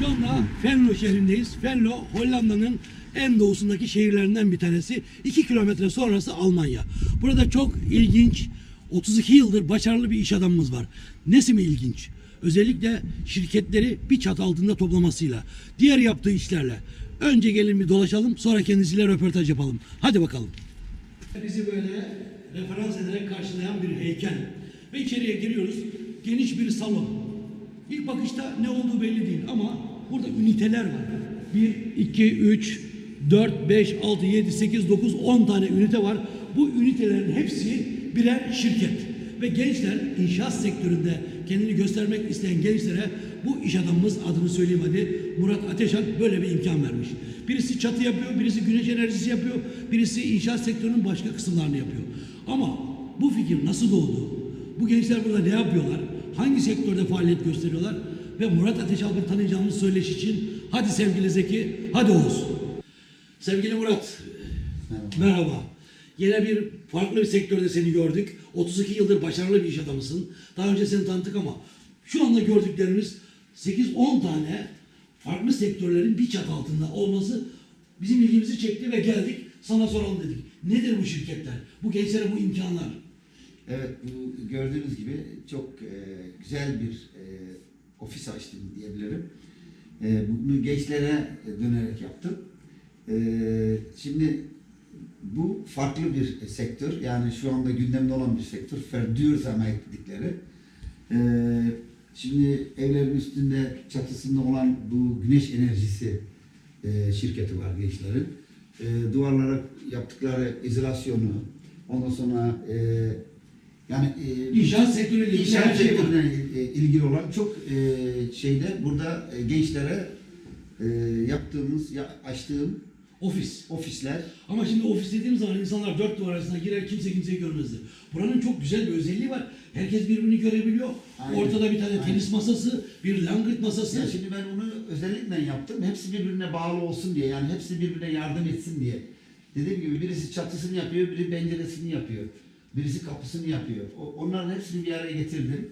Şu anda Venlo şehrindeyiz. Venlo Hollanda'nın en doğusundaki şehirlerinden bir tanesi. 2 kilometre sonrası Almanya. Burada çok ilginç 32 yıldır başarılı bir iş adamımız var. Nesi mi ilginç? Özellikle şirketleri bir çat altında toplamasıyla, diğer yaptığı işlerle. Önce gelin bir dolaşalım, sonra kendisiyle röportaj yapalım. Hadi bakalım. Bizi böyle referans ederek karşılayan bir heykel. Ve içeriye giriyoruz. Geniş bir salon. İlk bakışta ne olduğu belli değil ama burada üniteler var. 1, 2, 3, 4, 5, 6, 7, 8, 9, 10 tane ünite var. Bu ünitelerin hepsi birer şirket. Ve gençler inşaat sektöründe kendini göstermek isteyen gençlere bu iş adamımız adını söyleyeyim hadi Murat Ateşan böyle bir imkan vermiş. Birisi çatı yapıyor, birisi güneş enerjisi yapıyor, birisi inşaat sektörünün başka kısımlarını yapıyor. Ama bu fikir nasıl doğdu? Bu gençler burada ne yapıyorlar? Hangi sektörde faaliyet gösteriyorlar? Ve Murat Ateş Alp'ı tanıyacağımız söyleşi için hadi sevgili Zeki, hadi Oğuz. Sevgili Murat, merhaba. Yine bir farklı bir sektörde seni gördük. 32 yıldır başarılı bir iş adamısın. Daha önce seni tanıdık ama şu anda gördüklerimiz 8-10 tane farklı sektörlerin bir çat altında olması bizim ilgimizi çekti ve geldik sana soralım dedik. Nedir bu şirketler? Bu gençlere bu imkanlar? Evet, bu gördüğünüz gibi çok e, güzel bir e, ofis açtım diyebilirim. E, bunu gençlere dönerek yaptım. E, şimdi bu farklı bir sektör. Yani şu anda gündemde olan bir sektör. Verdürsame dedikleri. E, şimdi evlerin üstünde çatısında olan bu güneş enerjisi e, şirketi var gençlerin. E, duvarlara yaptıkları izolasyonu, ondan sonra e, yani e, İnşaat sektörüyle ilgili İnşaat her şey var. sektörüne e, ilgili olan çok e, şeyde burada e, gençlere e, yaptığımız, ya, açtığım Ofis. ofisler Ama şimdi ofis dediğim zaman insanlar dört duvar arasına girer kimse kimseyi görmezdi. Buranın çok güzel bir özelliği var. Herkes birbirini görebiliyor. Aynen. Ortada bir tane Aynen. tenis masası, bir langırt masası. Ya şimdi ben onu özellikle yaptım. Hepsi birbirine bağlı olsun diye. Yani hepsi birbirine yardım etsin diye. Dediğim gibi birisi çatısını yapıyor, biri penceresini yapıyor. Birisi kapısını yapıyor. O- onların hepsini bir araya getirdim.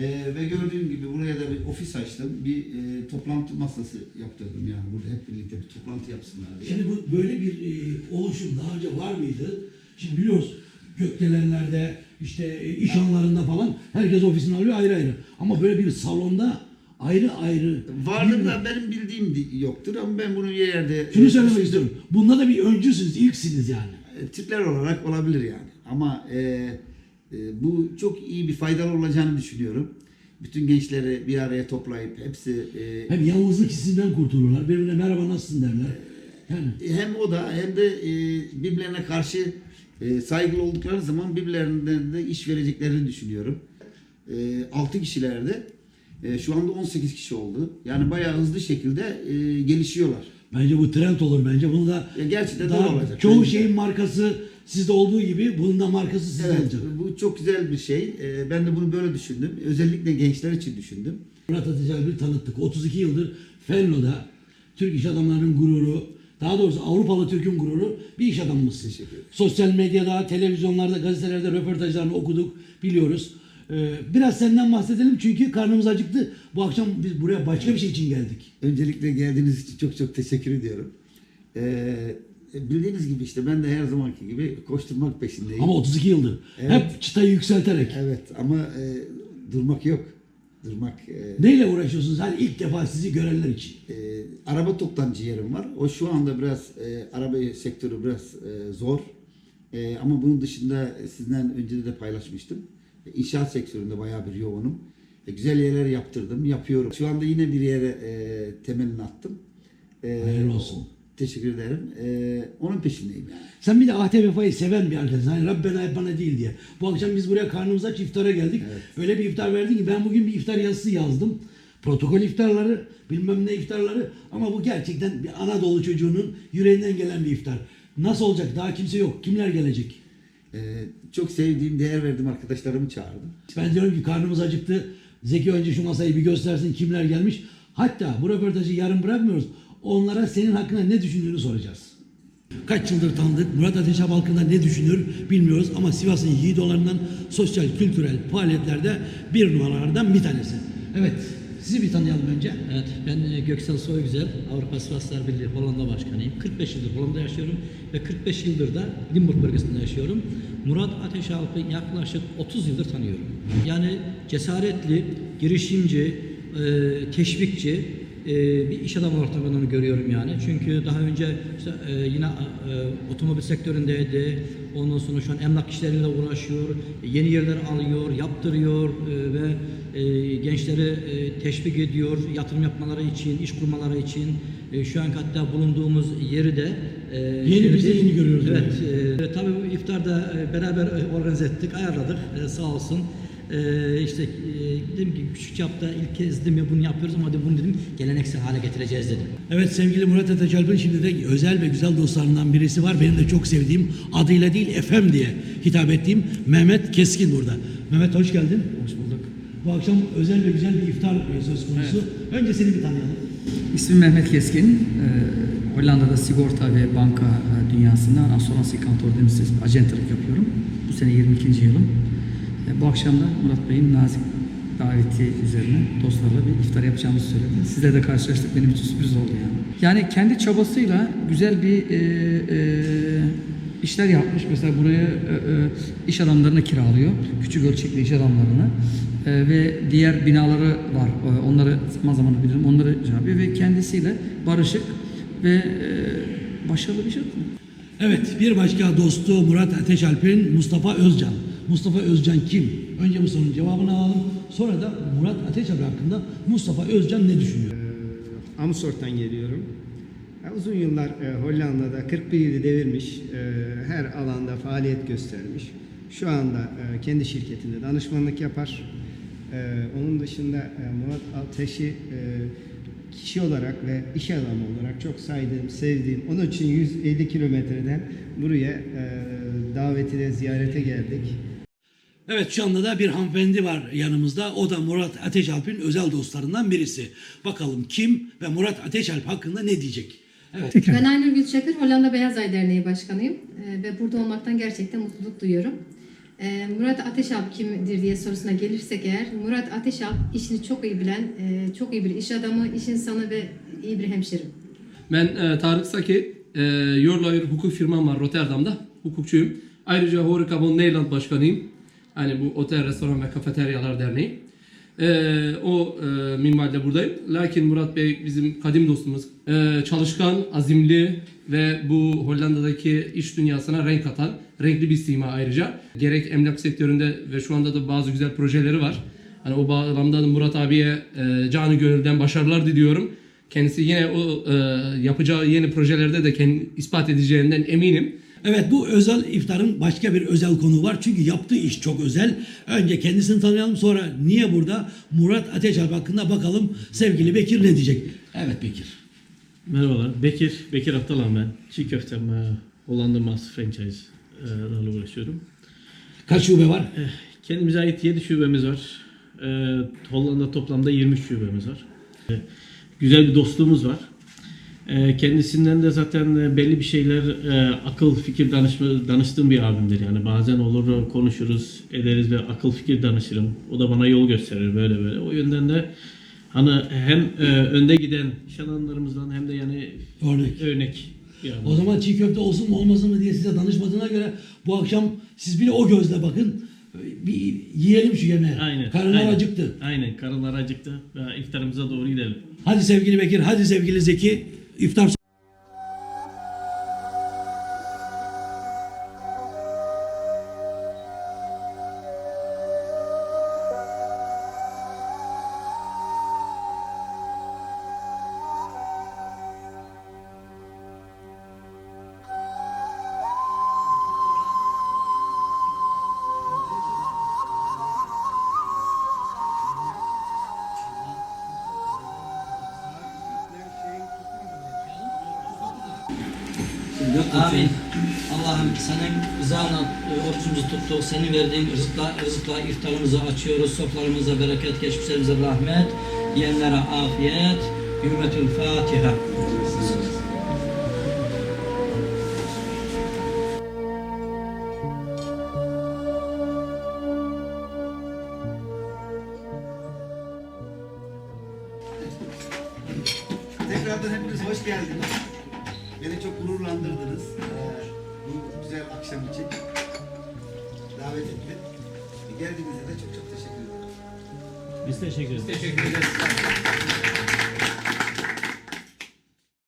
Ee, ve gördüğüm gibi buraya da bir ofis açtım. Bir e, toplantı masası yaptırdım yani. Burada hep birlikte bir toplantı yapsınlar diye. Şimdi bu böyle bir e, oluşum daha önce var mıydı? Şimdi biliyoruz gökdelenlerde işte e, iş anlarında falan herkes ofisini alıyor ayrı ayrı. Ama böyle bir salonda ayrı ayrı. Vardır da benim bildiğim di- yoktur ama ben bunu bir yerde... Şunu söylemek istiyorum. Bunda da bir öncüsünüz, ilksiniz yani. E, tipler olarak olabilir yani. Ama e, e, bu çok iyi bir faydalı olacağını düşünüyorum. Bütün gençleri bir araya toplayıp hepsi e, Hem yalnızlık hissinden kurtulurlar. Birbirine merhaba nasılsın derler. Yani hem o da hem de e, birbirlerine karşı e, saygılı oldukları zaman birbirlerinden de iş vereceklerini düşünüyorum. E, 6 kişilerde e, şu anda 18 kişi oldu. Yani bayağı hızlı şekilde e, gelişiyorlar. bence bu trend olur bence. Bunu da Ya gerçekten daha doğru olacak. çoğu Bence. şeyin markası sizde olduğu gibi bunun da markası sizde Evet, olacak. bu çok güzel bir şey. E, ben de bunu böyle düşündüm. Özellikle gençler için düşündüm. Murat Ateş'e bir tanıttık. 32 yıldır Fenlo'da Türk iş adamlarının gururu, daha doğrusu Avrupalı Türk'ün gururu bir iş adamımızsın. Teşekkür ederim. Sosyal medyada, televizyonlarda, gazetelerde röportajlarını okuduk, biliyoruz. Ee, biraz senden bahsedelim çünkü karnımız acıktı. Bu akşam biz buraya başka bir şey için geldik. Öncelikle geldiğiniz için çok çok teşekkür ediyorum. Ee, bildiğiniz gibi işte ben de her zamanki gibi koşturmak peşindeyim. Ama 32 yıldır. Evet. Hep çıtayı yükselterek. Evet ama e, durmak yok. Durmak. e, Neyle uğraşıyorsunuz? Hani ilk defa sizi görenler için. e, araba toptancı yerim var. O şu anda biraz e, araba sektörü biraz e, zor. E, ama bunun dışında sizden önce de paylaşmıştım. İnşaat sektöründe bayağı bir yoğunum. E, güzel yerler yaptırdım, yapıyorum. Şu anda yine bir yere e, temelini attım. E, Hayırlı olsun. Teşekkür ederim. E, onun peşindeyim yani. Sen bir de vefayı seven bir arkadaşsın. Hani Rabbena bana değil diye. Bu akşam biz buraya karnımız aç iftara geldik. Evet. Öyle bir iftar verdin ki ben bugün bir iftar yazısı yazdım. Protokol iftarları, bilmem ne iftarları ama bu gerçekten bir Anadolu çocuğunun yüreğinden gelen bir iftar. Nasıl olacak? Daha kimse yok. Kimler gelecek? E, çok sevdiğim, değer verdiğim arkadaşlarımı çağırdım. Ben diyorum ki karnımız acıktı. Zeki önce şu masayı bir göstersin kimler gelmiş. Hatta bu röportajı yarım bırakmıyoruz. Onlara senin hakkında ne düşündüğünü soracağız. Kaç yıldır tanıdık. Murat Ateşap hakkında ne düşünür bilmiyoruz ama Sivas'ın yiğit olanından sosyal kültürel faaliyetlerde bir numaralardan bir tanesi. Evet Sizi bir tanıyalım önce. Evet, ben e, Göksel Soygüzel, Avrupa Sivaslar Birliği Hollanda Başkanıyım. 45 yıldır Hollanda'da yaşıyorum ve 45 yıldır da Limburg bölgesinde yaşıyorum. Murat Ateşalp'ı yaklaşık 30 yıldır tanıyorum. Yani cesaretli, girişimci, e, teşvikçi e, bir iş adamı olarak ben onu görüyorum yani. Çünkü daha önce işte, e, yine e, otomobil sektöründeydi. Ondan sonra şu an emlak işleriyle uğraşıyor. Yeni yerler alıyor, yaptırıyor e, ve e, gençleri e, teşvik ediyor yatırım yapmaları için, iş kurmaları için. E, şu an hatta bulunduğumuz yeri de e, Yeni, biz de yeni görüyoruz Evet. E, tabii iftarda e, beraber e, organize ettik, ayarladık. E, sağ olsun. E, işte e, dedim ki küçük çapta ilk kez dedim ya bunu yapıyoruz ama hadi bunu dedim geleneksel hale getireceğiz dedim. Evet sevgili Murat Ateşalp'ın şimdi de özel ve güzel dostlarından birisi var. Benim de çok sevdiğim adıyla değil Efem diye hitap ettiğim Mehmet Keskin burada. Mehmet hoş geldin. Hoş bulduk. Bu akşam özel ve güzel bir iftar e, söz konusu. Önce seni bir tanıyalım. İsmim Mehmet Keskin. Ee, Hollanda'da sigorta ve banka e, dünyasında assurans kantor demesi acentlik yapıyorum. Bu sene 22. yılım. Bu akşam da Murat Bey'in nazik daveti üzerine dostlarla bir iftar yapacağımızı söyledi. Sizle de karşılaştık. Benim için sürpriz oldu yani. Yani kendi çabasıyla güzel bir e, e, işler yapmış. Mesela buraya e, e, iş adamlarını kiralıyor. Küçük ölçekli iş adamlarını. E, ve diğer binaları var. E, onları zaman zaman bilirim. Onları yapıyor ve kendisiyle barışık ve e, başarılı bir şey. Evet bir başka dostu Murat Ateşalp'in Mustafa Özcan. Mustafa Özcan kim? Önce bu sorunun cevabını alalım. Sonra da Murat Ateşalp hakkında Mustafa Özcan ne düşünüyor? Amersfoort'tan geliyorum. Ya, Uzun yıllar e, Hollanda'da 41 yılı devirmiş, e, her alanda faaliyet göstermiş. Şu anda e, kendi şirketinde danışmanlık yapar. E, onun dışında e, Murat Ateş'i e, kişi olarak ve iş adamı olarak çok saydığım, sevdiğim, onun için 150 kilometreden buraya e, davetine, ziyarete geldik. Evet şu anda da bir hanımefendi var yanımızda. O da Murat Ateşalp'in özel dostlarından birisi. Bakalım kim ve Murat Ateşalp hakkında ne diyecek? Evet. Ben Aynur Gülçakır, Hollanda Beyaz Ay Derneği Başkanıyım Ee, ve burada olmaktan gerçekten mutluluk duyuyorum. Ee, Murat Ateşalp kimdir diye sorusuna gelirsek eğer, Murat Ateşalp işini çok iyi bilen, e, çok iyi bir iş adamı, iş insanı ve iyi bir hemşerim. Ben e, Tarık Saki, e, Your Lawyer hukuk firmam var Rotterdam'da, hukukçuyum. Ayrıca Horeca von Nederland başkanıyım. Yani bu Otel, Restoran ve Kafeteryalar Derneği. E, o e, minvalde buradayım. Lakin Murat Bey bizim kadim dostumuz. E, çalışkan, azimli ve bu Hollanda'daki iş dünyasına renk atan, renkli bir sima ayrıca. Gerek emlak sektöründe ve şu anda da bazı güzel projeleri var. Hani o bağlamda da Murat abiye e, canı gönülden başarılar diliyorum. Kendisi yine o e, yapacağı yeni projelerde de kendini ispat edeceğinden eminim. Evet bu özel iftarın başka bir özel konu var. Çünkü yaptığı iş çok özel. Önce kendisini tanıyalım sonra niye burada Murat Ateşalp hakkında bakalım sevgili Bekir ne diyecek? Evet Bekir. Merhabalar. Bekir, Bekir Atalan ben. Çiğ köftem e, Hollanda Master Franchise'larla uğraşıyorum. Kaç şube var? Eh, Kendimize ait 7 şubemiz var. E, Hollanda toplamda 23 şubemiz var. E, Güzel bir dostluğumuz var. E, Kendisinden de zaten e, belli bir şeyler e, akıl fikir danışma, danıştığım bir abimdir. Yani bazen olur konuşuruz, ederiz ve akıl fikir danışırım. O da bana yol gösterir böyle böyle. O yönden de hani hem e, önde giden iş adamlarımızdan hem de yani Örnek. örnek. O zaman çiğ köfte olsun mu olmasın mı diye size danışmadığına göre bu akşam siz bile o gözle bakın. Bir yiyelim şu yemeği. Aynen. Karınlar aynen. acıktı. Aynen. Karınlar acıktı. İftarımıza doğru gidelim. Hadi sevgili Bekir, hadi sevgili Zeki. İftar Amin. Allah'ım senin rızana e, orucumuzu tuttuk. Senin verdiğin rızıkla, rızıkla iftarımızı açıyoruz. Sofralarımıza bereket, geçmişlerimize rahmet. Yiyenlere afiyet. Hürmetül Fatiha. Tekrardan hepiniz hoş geldiniz. Beni çok gururlandırdınız. Ee, bu güzel akşam için davet etti. Geldiğinizde de çok çok teşekkür ederim. Biz teşekkür ederiz. Teşekkür ederiz.